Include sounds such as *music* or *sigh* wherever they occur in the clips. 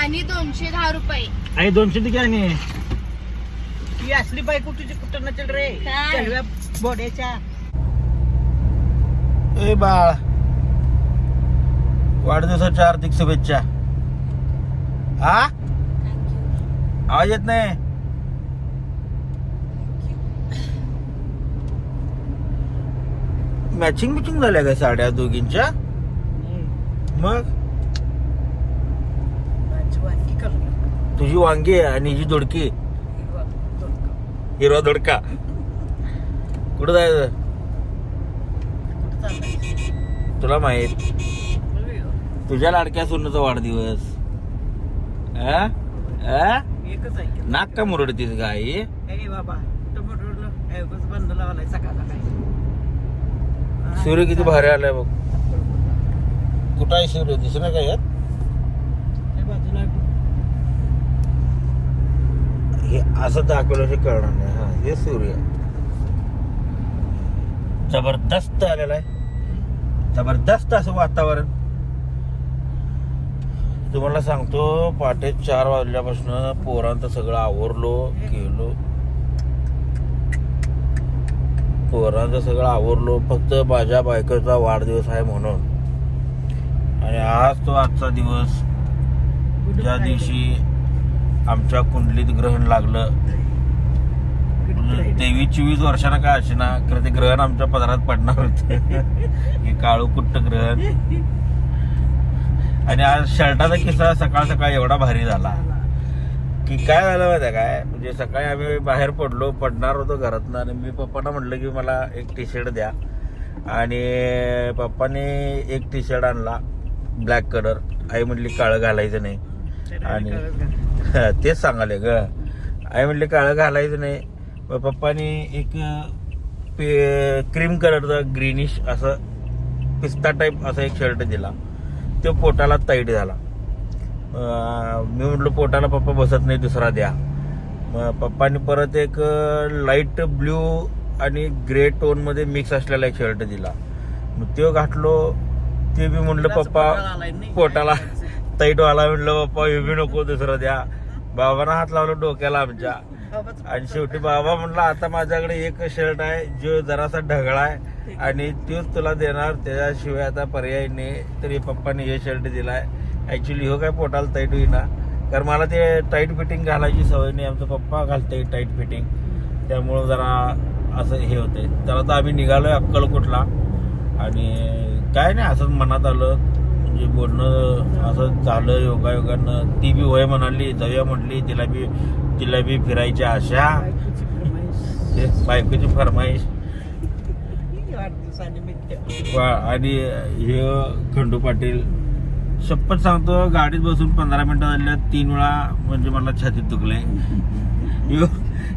आणि दोनशे दहा रुपये. आई दोनशे ती काय नाही ही असली बायको तुझी कुठं नसेल रे? काय? चलव्या बोड्याच्या. ए बाळ. वाढदिवसाच्या हार्दिक शुभेच्छा. हा आवाज येत नाही. मॅचिंग बिचिंग झाल्या का साड्या दोघींच्या? मग माझी वाटकी कर तुझी वांगी आहे आणि ही दोडकी हिरवा दोडका. कुठं जायचं? तुला माहीत. तुझ्या लाडक्या सोनचा वाढदिवस. अ? एकच आहे नाक का मुरडतीस गाई? बाबा टोमॅटोला ऐवज बंद लावलाय सूर्य किती भारी आलाय बघ. कुठं आहे सूर्य? दिसत काय यात त्या बाजूला हे असं दाखवलं हे कळणार नाही. हा हे सूर्य. जबरदस्त आलेला आहे. जबरदस्त असं वातावरण. तुम्हाला सांगतो पहाटे चार वाजल्यापासून पोरांचं सगळं आवरलो केलो पोरांचं सगळं आवरलो फक्त माझ्या बायकोचा वाढदिवस आहे म्हणून. आणि आज तो आजचा दिवस. ज्या दिवशी आमच्या कुंडलीत ग्रहण लागलं. तेवीस चोवीस वर्षांना काय असे ना खरं ते ग्रहण आमच्या पदरात पडणार होत. *laughs* हे काळू कुट्ट ग्रहण. आणि आज शर्टाचा किस्सा सकाळ सकाळ एवढा भारी झाला. की काय झालं माहिती आहे काय? म्हणजे सकाळी आम्ही बाहेर पडलो पडणार होतो घरातनं आणि मी पप्पांना म्हटलं की मला एक टी शर्ट द्या. आणि पप्पाने एक टी शर्ट आणला ब्लॅक कलर आई म्हटली काळं घालायचं नाही. आणि *laughs* तेच सांगाले ग. आई म्हटले काळं घालायचं नाही. मग पप्पानी एक पे क्रीम कलरचा ग्रीनिश असं पिस्ता टाईप असा एक शर्ट दिला. तो पोटाला टाईट झाला. मी म्हटलं पोटाला पप्पा बसत नाही दुसरा द्या. मग पप्पानी परत एक लाइट ब्ल्यू आणि ग्रे टोनमध्ये मिक्स असलेला एक शर्ट दिला. मग तो घातलो. ते बी म्हटलं पप्पा पोटाला टाईट आला म्हटलं पप्पा हे बी नको दुसरं द्या. बाबांना हात लावला डोक्याला आमच्या. आणि शेवटी बाबा म्हणला आता माझ्याकडे एक शर्ट आहे जो जरासा ढगळा आहे आणि तोच तुला देणार. त्याच्याशिवाय आता पर्याय नाही. तरी पप्पाने हे शर्ट दिलाय. ऍक्च्युली हो काय पोटाला टाईट होईना. कारण मला ते टाईट फिटिंग घालायची सवय नाही. आमचा पप्पा घालते टाईट फिटिंग त्यामुळं जरा असं हे होतंय. तर आता आम्ही निघालोय अक्कलकोटला. आणि काय नाही असंच मनात आलं. म्हणजे बोलणं असं झालं योगायोगानं ती बी वय म्हणाली जाऊया म्हटली तिला बी तिला बी फिरायची आशा. ते बायकोची फरमाईश. आणि हे खंडू पाटील. शपथ सांगतो गाडीत बसून पंधरा मिनिटं झाल्या तीन वेळा म्हणजे मला छातीत दुखलंय. यो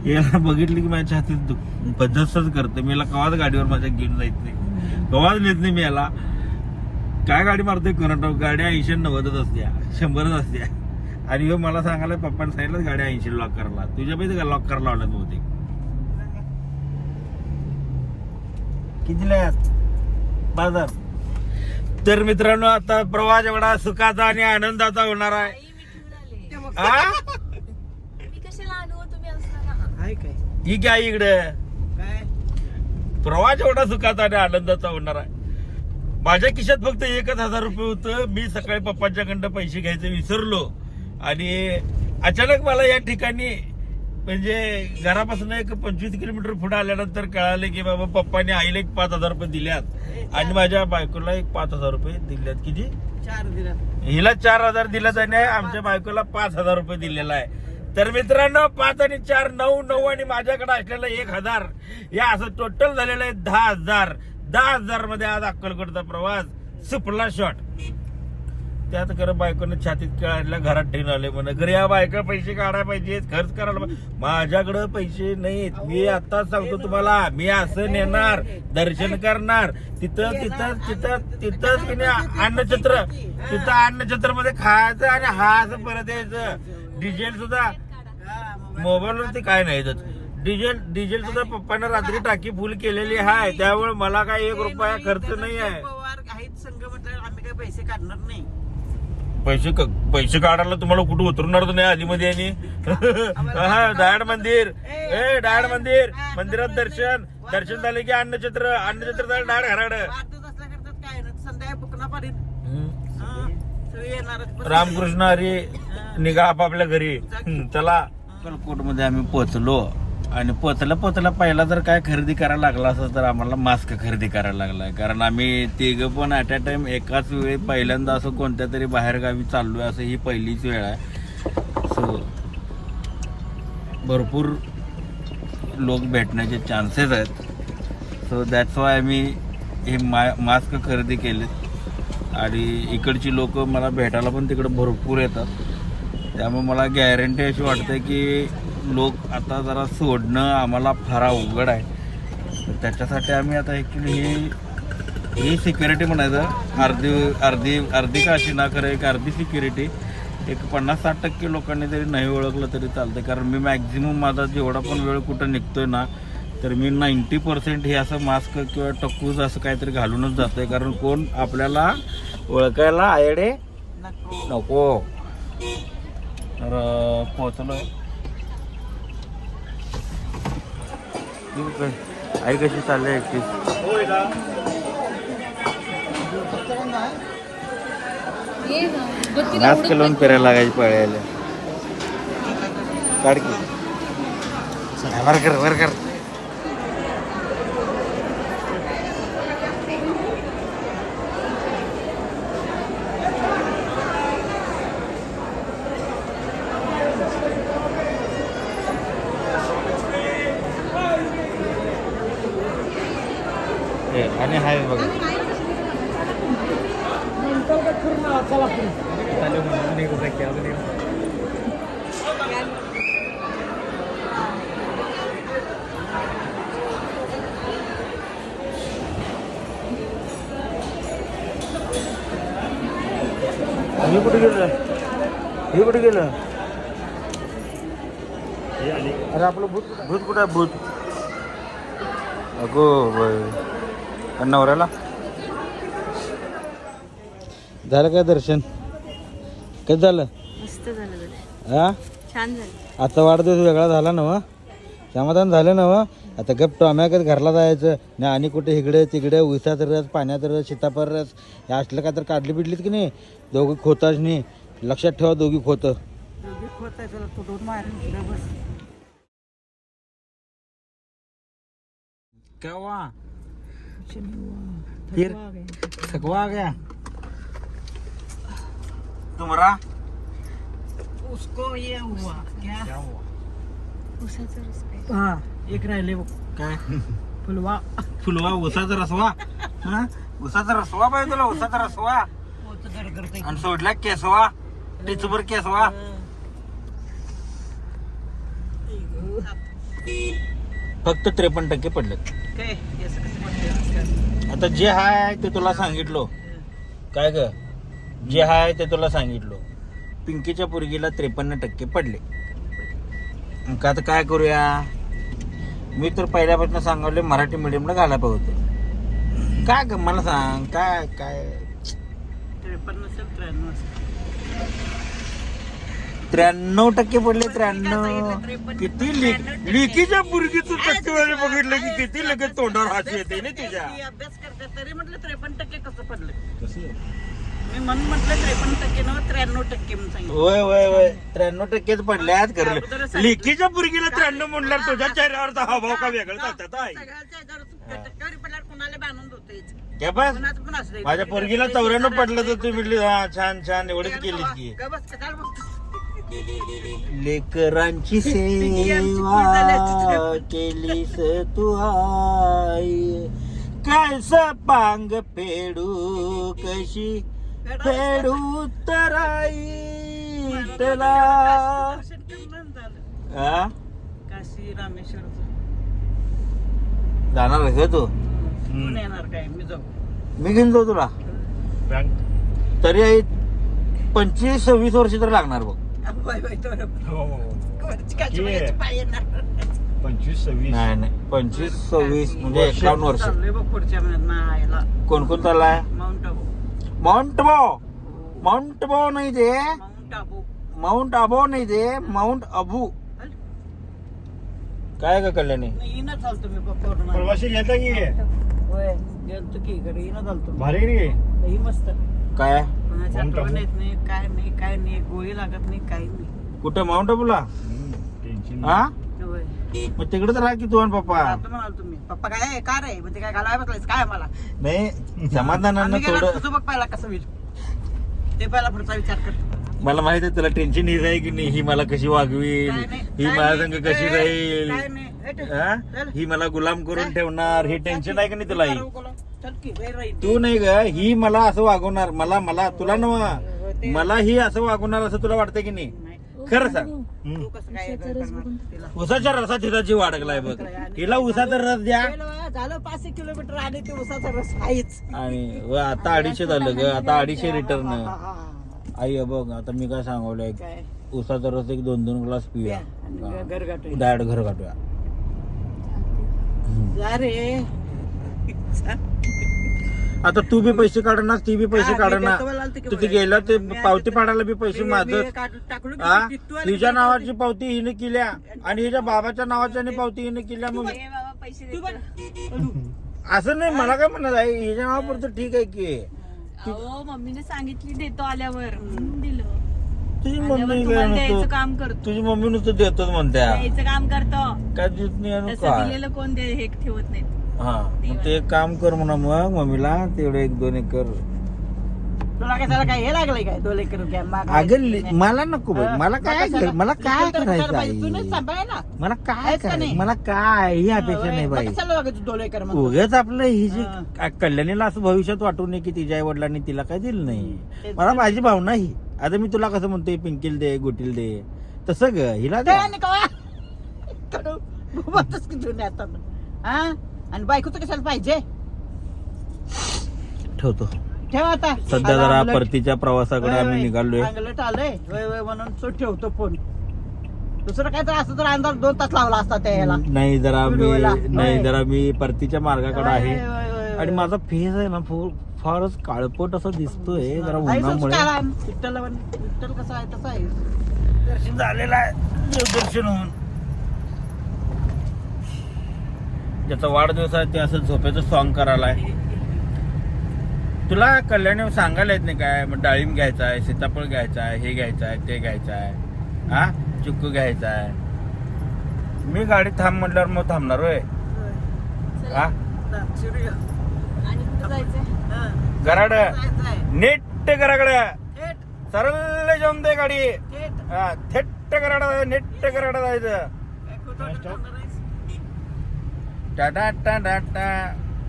याला बघितलं की माझ्या छातीत दुख बदस्तच करते. मी याला कवाच गाडीवर माझ्या घेऊन जायचं नाही. कवाच नेत नाही मी याला. काय गाडी मारतोय? कर्नाटक गाड्या ऐंशी नव्वदच असत्या. शंभरच असत्या. आणि ह्यो मला सांगायला पप्पाने सांगितलं गाड्या ऐंशी लॉक करायला. तुझ्या पैसे लॉक करायला लावल्यात बहुतेक? कितीला बाजार? तर मित्रांनो आता प्रवास एवढा सुखाचा आणि आनंदाचा होणार आहे. मी कशाला आणू? हो तुम्ही असताना आहे काय? ही काय इकडे. काय? प्रवास एवढा सुखाचा आणि आनंदाचा होणार आहे. माझ्या खिशात फक्त एकच हजार रुपये होतं. मी सकाळी पप्पांच्याकडनं पैसे घ्यायचे विसरलो. आणि अचानक मला या ठिकाणी म्हणजे घरापासून एक पंचवीस किलोमीटर पुढे आल्यानंतर कळालं की बाबा पप्पाने आईला एक पाच हजार रुपये दिल्यात. आणि माझ्या बायकोला एक पाच हजार रुपये दिल्यात. किती? चार हिला चार हजार दिल्यात आणि आमच्या बायकोला पाच हजार रुपये दिलेला आहे. तर मित्रांनो पाच आणि चार नऊ नऊ आणि माझ्याकडे असलेला एक हजार या असं टोटल झालेलं आहे दहा हजार. दहा हजारमध्ये आज अक्कलकडचा प्रवास सुपला शॉट त्यात खरं बायकोने छातीत खेळायला घरात ठेवून आले म्हणे घरी या बायका पैसे काढायला पाहिजेत खर्च करायला माझ्याकडं पैसे नाहीत. मी आता सांगतो तुम्हाला मी असं नेणार दर्शन करणार. तिथं तिथं तिथं तिथंच की अन्नछत्र तिथं अन्नछत्रमध्ये खायचं आणि हा असं परत यायचं. डिझेल सुद्धा. मोबाईल वरती काय नाही डिझेल डिझेल सुद्धा पप्पानं रात्री टाकी फुल केलेली आहे त्यामुळे मला काय एक रुपया खर्च नाही आहे. पवार आहेत संघ म्हटलं आम्ही काही पैसे काढणार नाही. पैसे क- पैसे काढायला तुम्हाला कुठं उतरणार नाही आधीमध्ये आणि? हा दाड मंदिर. ए दाड मंदिर. मंदिरात दर्शन. दर्शन झाले की अन्नछत्र अन्नछत्र झालं डाळ घराड. काय? संध्याकाळी बुकना हा. रामकृष्ण हरी निघा आपापल्या घरी. चला. अक्कलकोटमध्ये आम्ही पोहोचलो. आणि पोचल्या पोचल्या पहिला जर काय खरेदी करायला लागला असं तर आम्हाला मास्क खरेदी करायला लागला आहे कारण आम्ही तिघं पण ॲट अ टाइम एकाच वेळी पहिल्यांदा असं कोणत्या तरी बाहेरगावी आहे असं ही पहिलीच वेळ आहे. सो भरपूर लोक भेटण्याचे चान्सेस आहेत. सो दॅट्स वाय आम्ही हे मा मास्क खरेदी केले आणि इकडची लोक मला भेटायला पण तिकडं भरपूर येतात. त्यामुळे मला गॅरंटी अशी वाटते की लोक आता जरा सोडणं आम्हाला फार अवघड आहे. त्याच्यासाठी आम्ही आता ॲक्च्युली ही ही सिक्युरिटी म्हणायचं. अर्धी अर्धी अर्धी का अशी ना खरं एक अर्धी सिक्युरिटी एक पन्नास साठ टक्के लोकांनी जरी नाही ओळखलं तरी चालतं कारण मी मॅक्झिमम माझा जेवढा पण वेळ कुठं निघतोय ना तर मी नाईंटी पर्सेंट हे असं मास्क किंवा टक्कूज असं काहीतरी घालूनच जातोय. कारण कोण आपल्याला ओळखायला आयडे नको. नको. तर अं, पोहोचलोय तू क- आई कशी चालली आहे एकटी? ये ना. बघ तिला मास्क लावून फिरायला लागायची पळायला. काढ की. वर कर वर कर हे, आणि हाय बघा हे कुठे गेलं हे कुठे गेलं. अरे आपलं भूत भूत कुठं आहे? भूत. अगो बाई. नवऱ्याला? झालं काय दर्शन? कसं झालं? मस्त झालं. हा? छान झालं. आजचा वाढदिवस वेगळा झाला ना व? समाधान झालं ना व? आता गप टोमॅकच घरला जायचं. नाही आणि कुठे इकडे तिकडे उसात रस पाण्यात रस सीताफळ रस. हे असलं काय तर काढली बिडलीत की नाही? दोघं खोताच नाही लक्षात ठेवा दोघी खोतं. दोघी आहे बस. क्या हुआ फिर. थकवा आ गया तुम्हारा उसको ये हुआ क्या? उसाचा रस काय हा एक राहिले बघ. काय? फुलवा. फुलवा उसाचा रसवा? हा? उसाचा रसवा पाहिजे तुला उसाचा रसवा. आणि सोडला केसवा? टिचूबर केसवा फक्त त्रेपन्न टक्के पडलेत. काय? कसं म्हणते आता जे हाय ते तुला सांगितलो. काय ग? जे हाय ते तुला सांगितलो. पिंकीच्या पोरगीला त्रेपन्न टक्के पडले. मग आता काय करूया? मी तर पहिल्यापासून सांगवले मराठी मीडियमला घालायला पाहिजे होतं. काय ग? मला सांग काय काय? त्रेपन्न असेल त्र्याण्णव असेल त्र्याण्णव टक्के पडले त्र्याण्णव किती लेख लेखीच्या पुरगीचं टक्केवारी बघितलं की किती लगेच तोंडावर हात येते ना तुझ्या अभ्यास करते तरी म्हटलं त्रेपन्न टक्के कसं पडलं? मी म्हणून म्हटलं त्रेपन्न टक्के त्र्याण्णव टक्के होय होय होय. त्र्याण्णव टक्केच पडल्यात करले. लेखीच्या पुरगीला त्र्याण्णव म्हणल्यावर तुझ्या चेहऱ्यावरचा हावभाव का वेगळा जातात आहे होतेच क्या बस. कुणाचं पण असू दे. माझ्या पोरगीला चौऱ्याण्णव पडलं तर तुम्ही म्हटली हा छान छान एवढीच केलीस की. बस कशाला? लेकरांची *laughs* सेवा केलीस तू आई. कैसा पांग फेडू कशी? फेडू? तर आई. विठ्ठला. दर्शन करून झालं. हा? काशी रामेश्वर जाणार का तू? कोण येणार काय? मी जाऊ. मी घेऊन जाऊ तुला. तरी आई पंचवीस सव्वीस वर्ष तर लागणार बघ. बाय बाय तो वरची काची बघायची पाय येणार? पंचवीस सव्वीस. नाही नाही. पंचवीस सव्वीस म्हणजे एकावन्न वर्ष. चाललोय बघ पुढच्या महिन्यात ना याला कोण कोण चाललाय? माउंट आबू. माउंट बो माउंट अबो नाही ते. माउंट आबू. माउंट अबो नाही ते माउंट अबू काय का कल्याणी? चालतो मी प्रवासी गेलता की? होय. गेलतो की घरी येणं चालतो भारी मस्त. काय? आठवण आबू? येत नाही काय नाही काय नाही गोळी लागत नाही काही नाही. कुठे? माउंट टेन्शन हा होय. मग तिकडे तर राहा की तू आणि पप्पा. आता म्हणाल तुम्ही. पप्पा काय आहे? का रे? म्हणजे काय घालाय बसलायस काय मला नाही समाधानानं आम्ही गेलो थोडं तुझं बघ पहिला कसं होईल. ते पहिला पुढचा विचार कर. मला माहीत आहे तुला टेन्शन येत आहे की नाही ही मला कशी काय नाही, ही काय माझ्या नाही, संग कशी काय राहील नाही, हे. हा? ही मला गुलाम करून. ठेवणार. हे टेन्शन आहे की नाही तुला ही? तू नाही ग ही मला असं वागवणार. मला मला तुला नव ते- मला ही असं वागवणार असं तुला वाटतं की नाही. खरं सांग. तू कसं काय करणार तिला. उसाच्या रसात हिचा जीव अडकलाय बघ. हिला उसाचा रस द्या. झालं पाचशे किलोमीटर आणि ते उसाचा रस आहेच. आणि व आता अडीचशे झालं ग आता अडीचशे रिटर्न हा, हा, हा. आई हे बघ आता मी काय सांगवलंय? काय? उसाचा रस एक दोन दोन ग्लास पिऊया. आणि घर गाठूया. डायरेक्ट घर काढूया जा रे आता तू बी पैसे काढणार ती बी पैसे काढणार. तिथे. गेलं ते पावती पाडायला बी पैसे मी- माझं. मी काढ- टाकलो की हा? ती तू आणि हिच्या मी नावाची पावती. हिने केल्या. आणि हिच्या बाबाच्या नावाची आणि पावती हिने केल्या मग बाबा पैसे तू देतो. बघ. असं नाही मला काय म्हणत आहे? हिच्या नावापुरतं ठीक आहे की. मम्मीने सांगितली देतो आल्यावर. दिलं. तुझी मम्मी काय तुम्हाला द्यायचं म्हणतो काम करतो. तुझी मम्मी नुसतं देतोच म्हणत्या. द्यायचं काम करतो. काय देत नाही आणि तसं काय? दिलेलं कोण दे हे ठेवत नाही हा मग ते एक काम कर म्हणा मग मम्मीला. तेवढे एक दोन एकर. तुला काय हे लागलंय काय? दोन एकर घ्या, अगं आहे. मला नको बाई. मला काय कशाला? मला काय तुला तर करायचं पाहिजे? सांभाळ ना. मला काय आहेस का करायचं? नाही? मला काय? ही अपेक्षा नाही मग बाई. कशाला लागायचं दोन एकर मग? उगाच आपलं ही जी हा. कल्याणीला असं भविष्यात वाटू नये की तिच्या आई वडिलांनी तिला काय दिलं नाही. तेच मला माझी भावना ही. आता मी तुला कसं म्हणतोय पिंकील दे गोटील दे तसं ग हिला. आणि कवा? कडू. बोलतोस की जुन्या आता. हा? आणि बायकोचं कशाला पाहिजे ठेवतो ठेव आता सध्या जरा अंगलट. परतीच्या प्रवासाकडे आम्ही. निघालोय अंगलट आलंय म्हणून तो ठेवतो फोन दुसरं काय तर असं तर अंदाज दोन तास लावला असता त्या याला नाही जरा मी व्हिडिओला. नाही होय. जरा मी परतीच्या मार्गाकडे आहे. आणि माझा फेस आहे ना फो- फारच काळपट असं दिसतोय जरा उन्हामुळे. विठ्ठल विठ्ठल कसं आहे तसं आहे. दर्शन झालेलं आहे. देवदर्शन होऊन. ज्याचा वाढदिवस आहे ते असं झोपेचं सॉंग करायला आहे. तुला कल्याणी सांगायला येत नाही काय? मग डाळिंब घ्यायचा आहे सीताफळ घ्यायचा आहे हे घ्यायचं आहे ते घ्यायचं आहे. हा? चिक्कू घ्यायचा आहे. मी गाडी थांब म्हटल्यावर मग थांबणार होय. हा सूर्य. आणि कुठं जायचंय हा. गराड. नेट गराकडे थेट, सरळ दे गाडी थेट. गराडा नेट गराडा जायचं. टाटा टाटा टा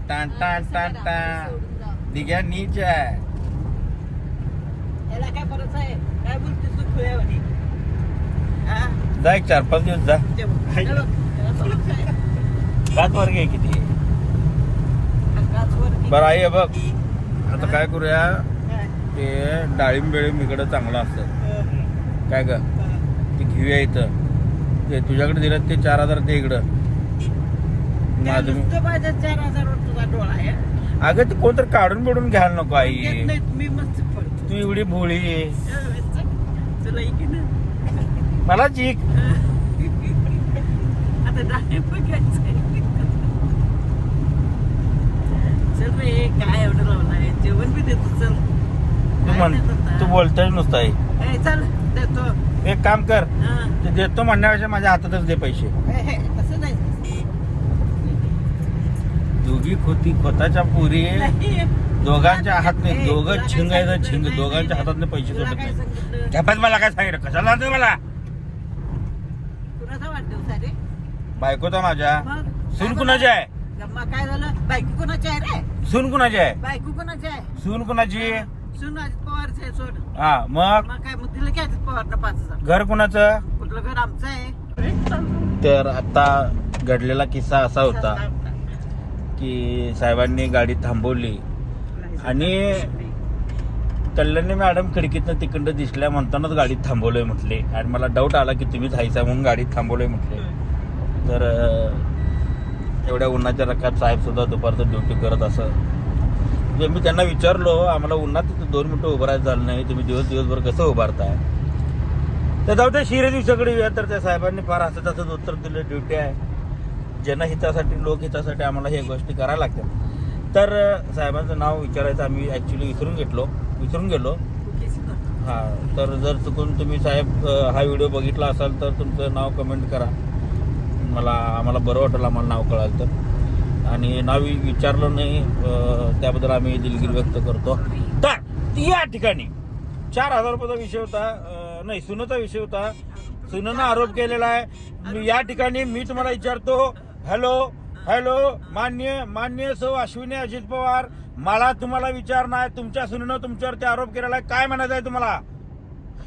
टा टा टा टा सोडून जा. दिघ्या नीच आहे? जा एक चार पाच दिवस जा ते बघ. हाय. ते बघ. त्याला परत आहे. पाच वर्ग आहे किती बरं आई बघ. आता काय करूया? ते डाळिंब बिळिंब इकडं चांगलं असतं. काय ग. ते घेऊया इथं. ते तुझ्याकडे दिलं ते चार हजार ते इकडं. अगं ते कोणतरी काढून बिडून घ्यायला नको आई. तू एवढी भोळी मला चीक. आता डाळिंब घ्यायचंय. चल रे काय एवढं लावलाय? जेवण बी देतो चल. तू काय म्हण? तू बोलतोय नुसतं आई ए, चल देतो. एक काम कर हा. ते देतो म्हणण्यापेक्षा माझ्या हातातच दे पैसे. ए, हे, तसं नाही. दोघी खोती खोताच्या पुरी. नाही. दोघांच्या हात ए, नाही तुला दोघं काय छिंगायचं सांगितलं? छिंग. नाही, दोघांच्या नाही, हातातले पैसे तुला काय नाही. सांगितलं? झपात मला काय सांगितलं? कशाला आणते मला? कुणाचा वाढदिवस आहे रे? बायकोचा माझ्या. मग? सून कुणाची आहे? मग काय झालं? बायको कोणाची आहे रे? सून कुणाची आहे? बायको कोणाची आहे? सून कुणाची? सुन अजित पवारचं आहे सोड. हा मग? मग काय मग दिलं की अजित पवारनं पाच हजार. घर कुणाचं? कुठलं घर आमचं आहे? तर आता घडलेला किस्सा असा होता की साहेबांनी गाडी थांबवली. आणि कल्याणी मॅडम खिडकीतनं तिकडं दिसल्या म्हणतानाच गाडीत थांबवलंय म्हटले. आणि मला डाऊट आला की तुम्हीच हायसा म्हणून गाडीत थांबवलंय म्हटले. तर अं, एवढ्या उन्हाच्या रकात साहेबसुद्धा दुपारचं ड्युटी करत असं. म्हणजे मी त्यांना विचारलो आम्हाला उन्हात तिथं दोन मिनटं उभं राहायचं झालं नाही तुम्ही दिवस दिवसभर कसं उभारताय? तर जाऊ त्या शिरे दिवसाकडे येऊया. तर त्या साहेबांनी फार असं तसंच उत्तर दिलं ड्युटी आहे. जनहितासाठी लोकहितासाठी आम्हाला हे गोष्टी करायला लागतात. तर साहेबांचं नाव विचारायचं आम्ही ॲक्च्युली विसरून घेतलो. विसरून गेलो. हां तर जर चुकून तुम्ही साहेब हा व्हिडिओ बघितला असाल तर तुमचं नाव कमेंट करा. मला आम्हाला बरं वाटलं आम्हाला नाव कळालं तर. आणि नाव विचारलं नाही त्याबद्दल आम्ही दिलगिरी व्यक्त करतो. तर या ठिकाणी चार हजार रुपयाचा विषय होता नाही सुनचा विषय होता. सुननं आरोप केलेला आहे. या ठिकाणी मी तुम्हाला विचारतो हॅलो हॅलो मान्य मान्य सौ अश्विनी अजित पवार मला तुम्हाला विचारणं आहे तुमच्या सुनेनं तुमच्यावरती आरोप केलेला आहे. काय म्हणायचं आहे तुम्हाला?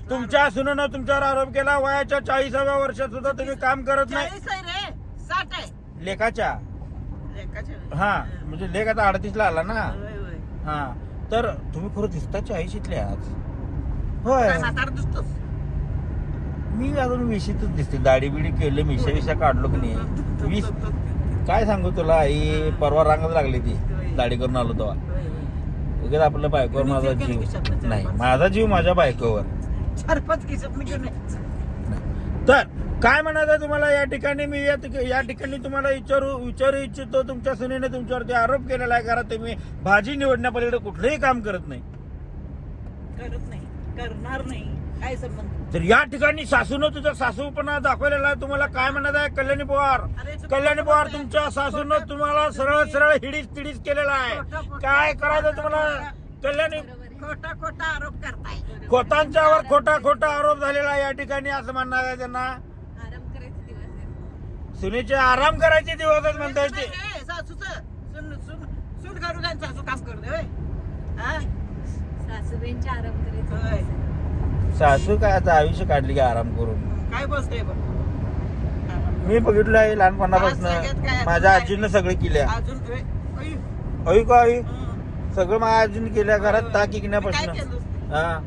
तुमच्या सुननं तुमच्यावर आरोप केला. वयाच्या चाळीसाव्या वर्षात सुद्धा तुम्ही काम करत नाही. साठ आहे. लेखाच्या लेकाच्या. हा म्हणजे लेख आता अडतीसला आला ना. होय, होय. हा तर तुम्ही खरं दिसता चाळीशीतले आज. होय. काय सातारा दिसतोस. मी अजून विशीतच दिसते. दाढी बिडी केले मिशा विशा काढलो की नाही. वीस काय सांगू तुला? आई परवा रांगच लागली ती. दाढी करून आलो तेव्हा. होय, होय. उगाच आपल्या बायकोवर माझा जीव. नाही माझा जीव माझ्या बायकोवर. चार पाच किशात घेऊन यायचं. तर काय म्हणायचं आहे तुम्हाला? या ठिकाणी मी या ठिक- या ठिकाणी तुम्हाला विचारू विचारू इच्छितो. तुमच्या सुनेने तुमच्यावरती आरोप केलेला आहे. कारण तुम्ही भाजी निवडण्यापलीकडे कुठलंही काम करत नाही. करत नाही. करणार नाही. काय संबंध? तर या ठिकाणी सासूनं तुझा सासूपणा दाखवलेला आहे. तुम्हाला काय म्हणायचं आहे? कल्याणी पवार. कल्याणी पवार. तुमच्या सासूनं तुम्हाला सरळ. सरळ हिडीस तिडीस केलेला आहे. काय करायचं तुम्हाला? कल्याणी खोटा खोटा आरोप करताय. खोतांच्यावर खोटा खोटा आरोप झालेला आहे या ठिकाणी. असं म्हणणार आहे त्यांना आराम करायचे दिवस आहेत. सुनेचे आराम करायचे दिवस आहेत म्हणता येते ए, सासूचं सून सून सून काढू काय सासू काम हा? सासूबाईंचे आराम करायचे काय आता आयुष्य काढली की आराम करून काय बोलतोय बघ मी बघितलं आहे लहानपणापासून माझ्या आजीनं सगळे केल्या अजून ऐ, ऐ का आई हं. सगळं माझ्या आजीने केल्या घरात ताक काय इकण्यापासून केलं हा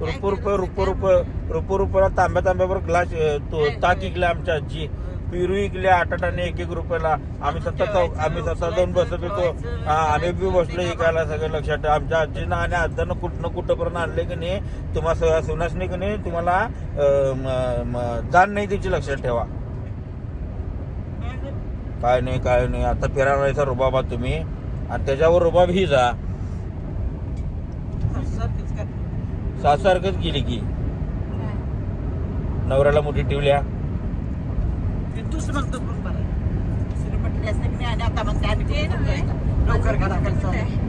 रुप रुप रुप रुप रुप तांब्या तांब्यावर ग्लास तो ताक इकले आमच्या आजी पिरू इकले आठ आठाने एक एक रुपयाला आम्ही स्वतः चौ- आम्ही स्वतः जाऊन बसत होतो. आम्ही बी बसलो इकायला सगळं लक्षात. ठेवा. आमच्या आजीनं आणि आजानं कुठनं कुठंपर्यंत आणले की नाही तुम्हाला सुनासने की नाही तुम्हाला जाण नाही त्याची लक्षात ठेवा. काय नाही काय नाही. आता फिरायला रुबाबा तुम्ही. आणि त्याच्यावर रुबाब ही जा. सारखंच काय. सासारखंच गेली की? नवऱ्याला मोठी ठेवल्या. म्हणतो बरं दुसरी म्हटली असते की नाही आणि आता म्हणते ते. जायचं? लवकर घरा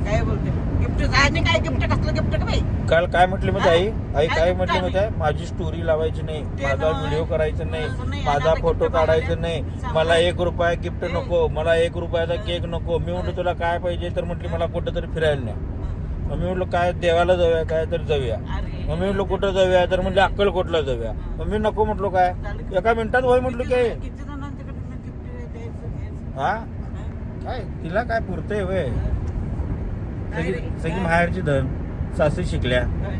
काय बोलते? गिफ्ट आणि काय गिफ्ट कसलं गिफ्ट का बाई? काल काय म्हटली माहिती आई आई काय म्हटली आहे? माझी स्टोरी लावायची नाही. माझा. व्हिडिओ करायचा नाही. माझा फोटो काढायचा नाही. मला एक रुपया गिफ्ट. नको. मला एक रुपयाचा केक नको. मी म्हटलं तुला काय पाहिजे? तर म्हटली मला कुठं तरी फिरायला नाही मग मी म्हटलं काय देवाला जाऊया काय तर जाऊया. मग मी म्हटलं कुठं जाऊया? तर म्हटलं अक्कलकोटला जाऊया. मग मी नको म्हटलो काय? एका मिनिटात होय म्हटलं काय किती जणांच्याकडे गिफ्ट द्यायचं घ्यायचं हा? काय? तिला काय पुरतंय वय? सगळी सगळी माहेरची धन सासू शिकल्या. काय?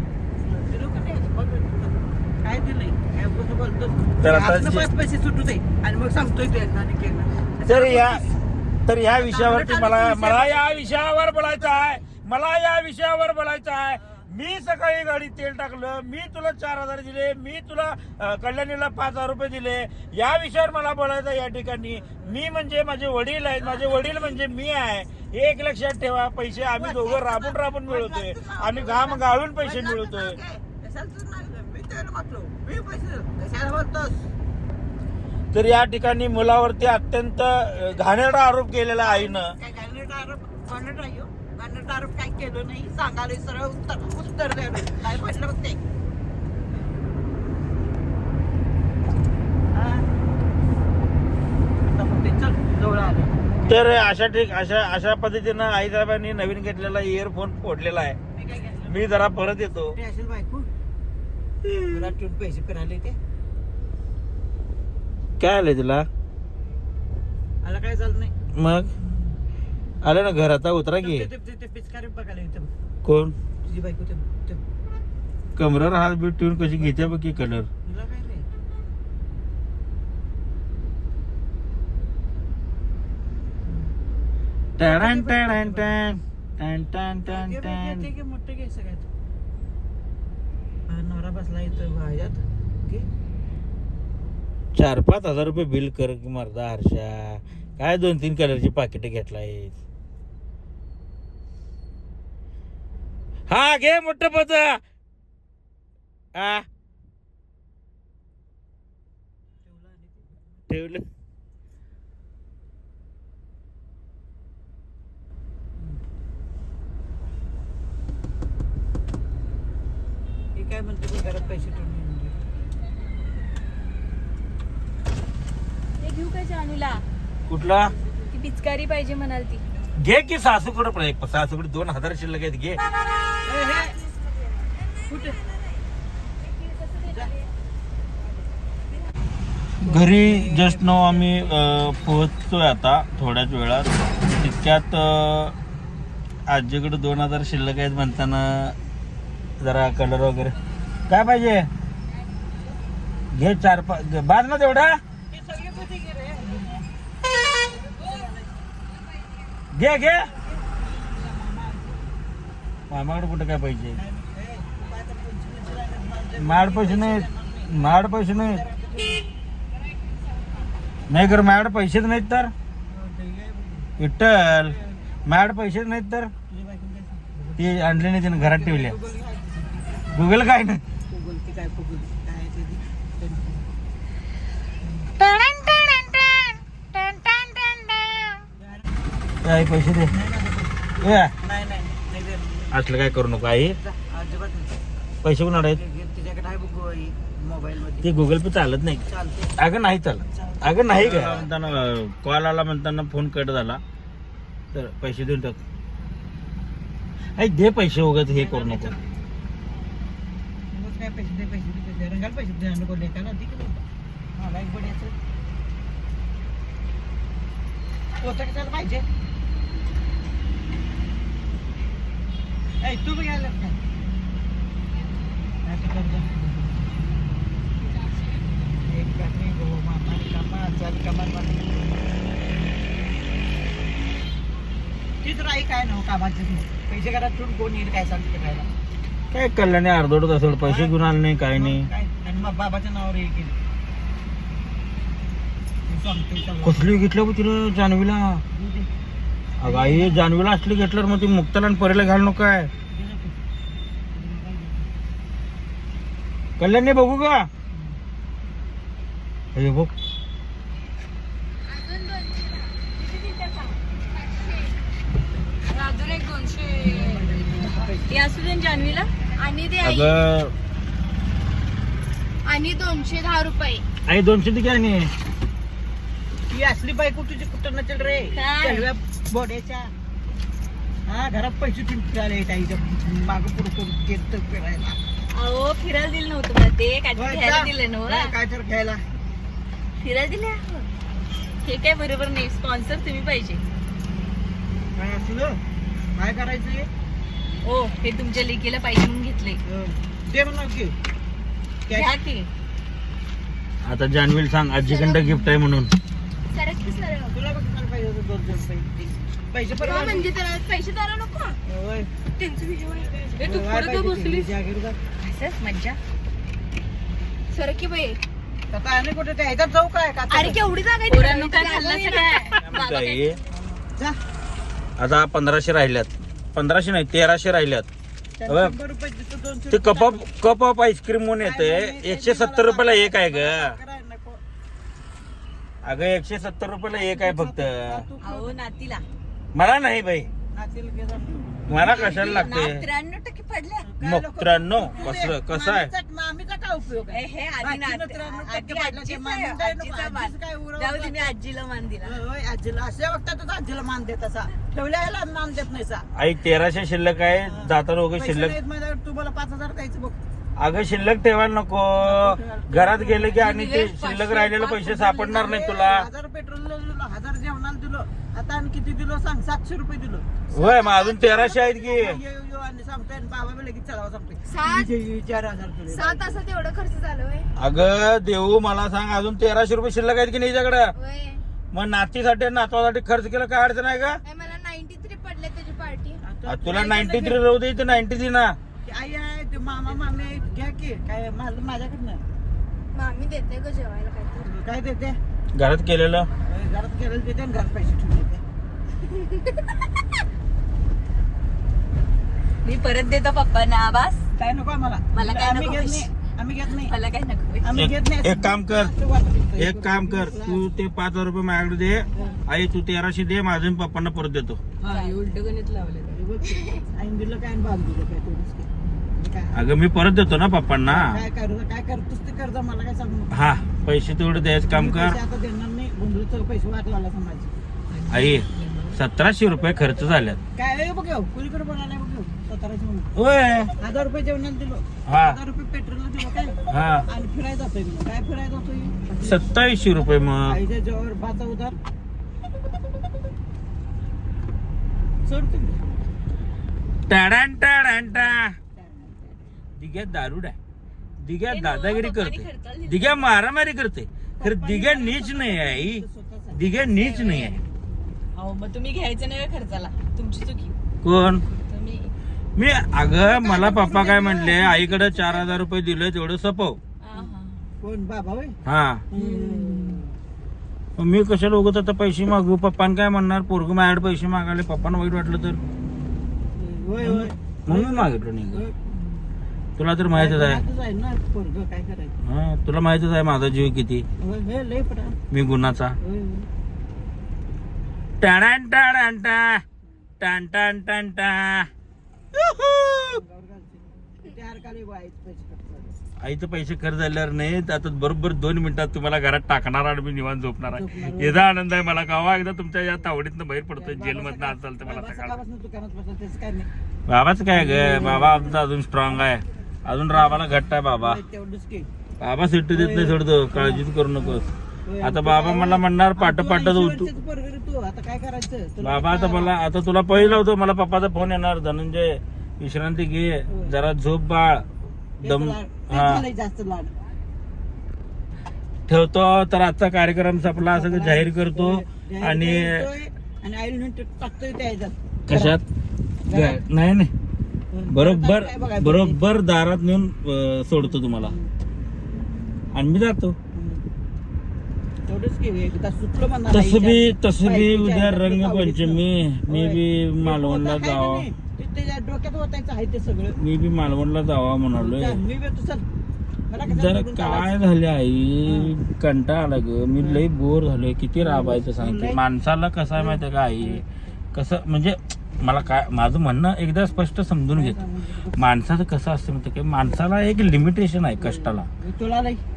तर आता सुटू दे. आणि मग सांगतोय तर या तर या विषयावरती मला मला या विषयावर बोलायचं आहे. मला या विषयावर बोलायचं आहे. मी सकाळी गाडी तेल टाकलं मी तुला चार हजार दिले मी तुला कल्याणीला पाच हजार रुपये दिले. या विषयावर मला बोलायचं आहे या ठिकाणी. मी म्हणजे माझे वडील आहेत. माझे वडील म्हणजे मी आहे. एक लक्षात ठेवा पैसे आम्ही दोघं राबून राबून मिळवतोय आम्ही घाम गाळून पैसे मिळवतोय तर या ठिकाणी मुलावरती अत्यंत घाणेरडा आरोप केलेला आईनं. आरोप काय केलं नाही? सांगायला सरळ उत्तर उत्तर द्यायला. काय म्हटलं बघ ते. आले. तर अशा ठीक अशा अशा पद्धतीनं आईसाहेबांनी नवीन घेतलेला इयरफोन फोडलेला आहे. मी काय केलं मी जरा परत येतो. पैसे फिरायले ते. काय आलंय तुला? मला काय झालं नाही? मग? आलं ना घर आता उतरा की. कोण? तुझी बायको कमरावर हात बीट ठेवून कशी घेते बघ की colour tan tan tan tan tan tan tan. ते घे, मोठं घे सगळ्यात. नवरा बसला इथं चार पाच हजार रुपये बिल कर की मर्दा हर्षा. काय दोन तीन कलरची पाकिट घेतलाय हा घे मोठ पत हा ठेवलं. हे काय म्हणते घरात पैसे. ते घेऊ का जानूला? कुठला? ती पिचकारी पाहिजे म्हणाल ती. घे की सासूकडे सासूकडे दोन हजार शिल्लक आहेत घे. घरी जस्ट नो आम्ही पोहोचतोय आता थोड्याच वेळात. तितक्यात आजीकडे दोन हजार शिल्लक आहेत म्हणताना जरा कलर वगैरे. काय पाहिजे? घे चार पाच बाद ना तेवढा हे सगळे कुठे गेले घे घे मामाकडे कुठं काय पाहिजे? माड पैसे नाहीत माड पैसे नाहीत नाही कर माझ्याकडे पैसेच नाहीत तर. विठ्ठल माझ्याकडे पैसेच नाहीत तर. ती आणली नाही तिने घरात ठेवल्या. गुगल काय नाही फुगल की काय फुगल काय ते ते- काय पैसे दे. ए, नाही नाही नाही देत. असलं काय करू नको आई. पैसे कोण आहेत? ते गुगल पे चालत नाही. चालते. अगं नाही चालत. अगं नाही का म्हणताना कॉल आला म्हणताना फोन कट झाला. तर पैसे देऊन टाक. आई दे पैसे वगैरे हे करू नको. पैसे की तू बी घ्यायला काय काय ते कर जा. एक कामी गो मामा कामा चाल कामा तीच राही काय नव्ह नाही पैसे घरात ठेवून कोण येईल काय सांगते काय कल्याणी अर्धवट असेल पैसे घेऊन आले नाही काय नाही काय आणि मग बाबाच्या नावावर हे केलं. कसली घेतलं तिला दे. अगं आई जानवीला असली घेतल्यावर मग ती मुक्ताला आणि परीला घाल नको काय दे ना तू. कल्याणी बघू का? हे बघ. अजून एक दोनशे ते असू दे ना जानवीला आणि ते आई- अगं आणि दोनशे दहा रुपये. आई दोनशे ती काय नाही ही असली बायको तुझी कुठं नसेल रे? काय? बोड्याच्या हा घरात पैसे फिरायला येत आईच्या माग पुढे करून गेलं फिरायला? अहो फिरायला दिलं नव्हतं मला ते काय होय, घ्यायला जा. दिलं होय, नव्हतं काय तर घ्यायला. फिरायला दिले हे काय बरोबर नाही स्पॉन्सर तुम्ही पाहिजे. काय असलं? काय करायचं हे? ओ हे तुमच्या लेकीला पाहिजे म्हणून घेतले हं. दे म्हणा की घ्या की. आता जानवीला सांग आजीकडं गिफ्ट आहे म्हणून. सरक की सरक तुला बघ पाहिजे होतं दोन दोन पैसे. पैसे परवा म्हणजे त्याला पैसे द्यायला नको. होय. त्यांचं तू का पाहिजे बसलीस. असंच मज्जा. सरक बाई. आता आणि कुठे त्या ह्याच्यात जाऊ काय का अरे केवढी जागा आहे पोरांनो तिकडे? काय खाल्लं काय बाबा काय? जा. आता पंधराशे राहिल्यात. पंधराशे नाही तेराशे राहिल्यात. त्याला होय. शंभर रुपये देतो, दोनशे ते रुपये cup of cup of ice cream म्हणून येते एकशे सत्तर रुपयाला एक आहे ग. नको. अगं एकशे सत्तर रुपयाला एक आहे फक्त. तू अहो नातीला. मला नाही बाई. मला कशाला लागते त्र्याण्णव टक्के पडले. मग त्र्याण्णव? कसं कसं आहे? मामीचा- मामीचा काय उपयोग ए, आहे हे आधी आजीनं नात- त्र्याण्णव आजी- टक्के पडलं, ते आजीचं मामीचं आहे, आहे नको, आजीचं मान. आजीचं काय उरावं जाऊ दे जातं. मी आजीला मान दिला. होय, आजीला. अशा वक्तातच आजीला मान देत असा. ठेवल्या ह्याला मान देत नाही सा आई तेराशे शिल्लक आहे. जाताना वगैरे पैसे शिल्लक नाहीत माझ्याकडे, तू मला पाच हजार द्यायचं बघ. अगं शिल्लक ठेवायला नको. घरात गेले की आणि ते शिल्लक राहिलेले पैसे सापडणार नाही तुला. हजार पेट्रोल हजार जेवणाला दिलो. आता आणि किती दिलो सांग? सातशे रुपये दिलो. होय मग अजून तेराशे आहेत की? ये- ये- ये आणि सांगतोय बाबा सात चार हजार. सहा तासात एवढं खर्च झालं होय. अगं देऊ मला सांग अजून तेराशे रुपये शिल्लक आहेत की नाही हिच्याकडं होय. मग नातीसाठी नातवासाठी खर्च केला काय अडचण आहे का? नाही, मला नाईन्टी थ्री पडले त्याची पार्टी आता तुला नाईन्टी थ्री राहू दे नाईन्टी थ्री ना. ती आई आहे ते मामा मामी घ्या की. काय माझं माझ्याकडनं. मामी देते ग जेवायला काहीतरी. काय देते? घरात केलेलं? घरात केलेलं देते आणि घरात पैसे ठेवून देते मी परत देतो पप्पांना आवाज. काय नको आम्हाला. मला काय आम्ही नको घेत पैसे. नाही. आम्ही घेत नाही. मला काय नको आम्ही घेत नाही. एक काम कर. एक काम कर. तू ते पाच हजार रुपये माझ्याकडे दे. आई तू तेराशे दे. माझं पप्पांना परत देतो. उलट गणित लावले काय बांधून दिलं काय? की. अगं मी परत देतो ना पप्पांना. काय करू? काय करतोस ते कर्ज? मला काय सांगू नको. हा पैसे तेवढे द्यायचं काम मी कर. पैसे आता देणार नाही. गोंधळीचं पैसे समाज. आई सतराशे रुपये खर्च झाल्यात. काय? आहे बघ ह्यो, कुणीकडे बोलायला बघ ह्यो, सतराशे म्हणून. होय. हजार रुपये दिलो. हा. हजार रुपये पेट्रोलला दिलो काय? हा. आणि फिरायला जातोय मी. काय फिरायला जातोय? सत्तावीसशे रुपये मग. आईच्या जेव्हा भाचा उधार. सोडतो मी. टाडान टाडान टा. दिग्या दारुड आहे. दिग्या दादागिरी करते. दिग्या मारामारी करते. खरं दिग्या नीच नाही आहे आई. स्वतःच दिग्या नीच नाही आहे. अहो मग तुम्ही घ्यायचं नाही खर्चाला? तुमची चुकी. कोण? तुम्ही. मी अगं मला पप्पा काय म्हणले? आईकडे चार हजार रुपये दिले तेवढं सपव. हा. कोण? बाबा होय? मग मी कशाला उगत आता पैसे मागू? पप्पान काय म्हणणार? पोरग माझ्याकडे पैसे मागायला पप्पांना वाईट वाटलं तर. होय होय. म्हणून मी मागितलं नाही. होय. तुला तर माहितच आहे. हातच आहे ना पोरगं काय करायचं? हा तुला माहितच आहे माझा जीव किती? होय होय लय पडा मी गुन्हाचा होय होय. टाडान टाडान टा. टान टान टान टा. अंगावर घालते. ते हरकाली बाईच पैसे खर्च झाले. आईचं पैसे खर्च झाल्यावर नाही आता बरोबर दोन मिनिटात तुम्हाला घरात टाकणार आणि मी निवांत झोपणार आहे. झोपणार. याचा आनंद आहे मला. गावा एकदा तुमच्या या तावडीतनं बाहेर पडतोय जेलमधनं आज चालतं मला बाबा सकाळ. सकाळपासून दुकानात बसला त्याचं काय नाही. बाबाच काय ग? बाबा आमचा अजून स्ट्रॉंग आहे. अजून राबाला घट्ट आहे बाबा. बाबा सुट्टी देत नाही सोडतो काळजीच करू नकोस. आता बाबा मला म्हणणार पाट तुला पाटच 80 होतो वर्षाचं पोरगं रे तू आता काय करायचं? तुला बाबा आता मला आता तुला पहिला होतो मला पप्पाचा फोन येणार धनंजय विश्रांती घे जरा झोप बाळ. दम हा. ठेवतो तर आजचा कार्यक्रम संपला असं जाहीर करतो. आणि कशात? नाही नाही. बरोबर बरोबर दारात नेऊन अं, सोडतो तुम्हाला. आणि मी जातो. तेवढंच की एकदा सुटलं म्हणा तसं बी तसं बी उद्या ह्याच्यात रंगपंचमी मी होय. बी मालवणला होतं काय जावा. नाही. ते त्याच्या डोक्यात होतायचं आहे ते सगळं. मी बी मालवणला जावा म्हणालोय. चल, मी बी मला जरा बघून काय चालायचं? झाले आई? कंटाळा आला ग. मी लई बोर झालोय. किती राबायचं सांगते. माणसाला कसं आहे माहितीये का आई? कसं म्हणजे मला काय माझं म्हणणं एकदा स्पष्ट समजून घेत. माणसाचं कसं असतं माहिती की? माणसाला एक लिमिटेशन आहे कष्टाला.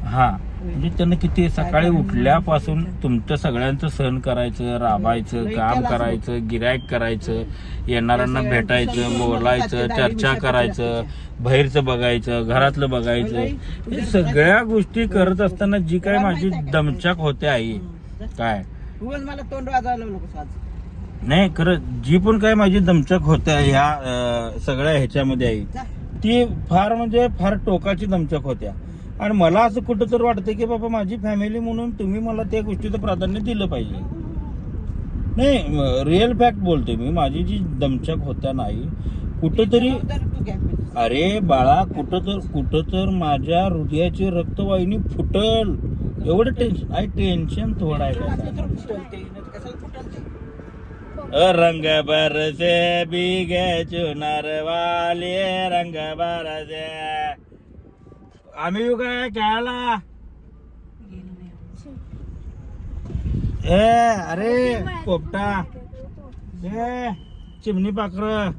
हा. म्हणजे त्यानं किती सकाळी उठल्यापासून तुमचं सगळ्यांचं सहन करायचं राबायचं काम करायचं गिरायक करायचं येणाऱ्यांना भेटायचं बोलायचं चर्चा करायचं बाहेरचं बघायचं घरातलं बघायचं. हे सगळ्या गोष्टी करत असताना जी काय माझी दमचाक होते आई? काय? मला तोंड आज. नाही खरं जी पण काय माझी दमचक होते ह्या सगळ्या ह्याच्यामध्ये आई जा. ती फार म्हणजे फार टोकाची दमचक होत्या. आणि मला असं कुठं तर वाटतं की बाबा माझी फॅमिली म्हणून तुम्ही मला त्या गोष्टीचं प्राधान्य दिलं पाहिजे. नाही रिअल फॅक्ट बोलतोय मी माझी जी दमचक होत्या नाही कुठंतरी. अरे बाळा कुठं तर कुठं तर माझ्या हृदयाची रक्तवाहिनी फुटल. एवढं टेन्शन आहे टेन्शन थोडं आहे रंग बरसे बिगे चुनर वाले रंग बरसे आम्ही येऊ काय खेळायला? ए अरे पोपटा. ए चिमणी पाखरं.